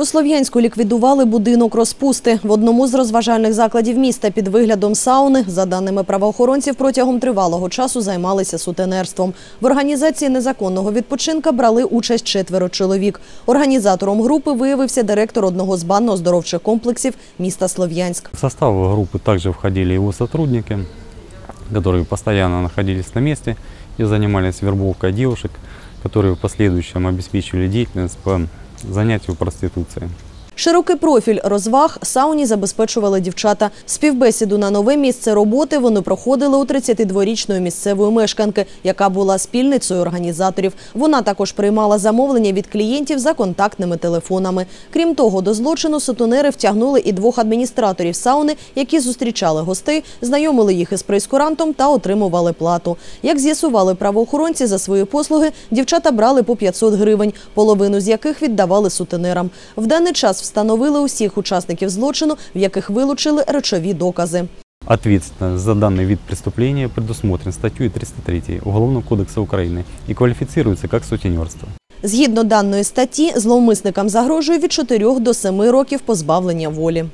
У Слов'янську ліквідували будинок розпусти. В одному з розважальних закладів міста під виглядом сауни, за даними правоохоронців, протягом тривалого часу займалися сутенерством. В організації незаконного відпочинка брали участь четверо чоловік. Організатором групи виявився директор одного з банно-оздоровчих комплексів міста Слов'янськ. В состав группы также входили его сотрудники, которые постоянно находились на месте и занимались вербовкой девушек, которые в последующем обеспечивали деятельность по занятию проституцией. Широкий профіль розваг сауні забезпечували дівчата. Співбесіду на нове місце роботи вони проходили у 32-річної місцевої мешканки, яка була спільницею організаторів. Вона також приймала замовлення від клієнтів за контактними телефонами. Крім того, до злочину сутенери втягнули і двох адміністраторів сауни, які зустрічали гостей, знайомили їх із прейскурантом та отримували плату. Як з'ясували правоохоронці за свої послуги, дівчата брали по 500 гривень, половину з яких віддавали сутенерам. В даний час встановили усіх учасників злочину, в яких вилучили речові докази. Ответственность за данный вид преступления предусмотрен статьей 303 Уголовного кодекса Украины и квалифицируется как сутенерство. Згідно даної статті, зловмисникам загрожує від 4 до 7 років позбавлення волі.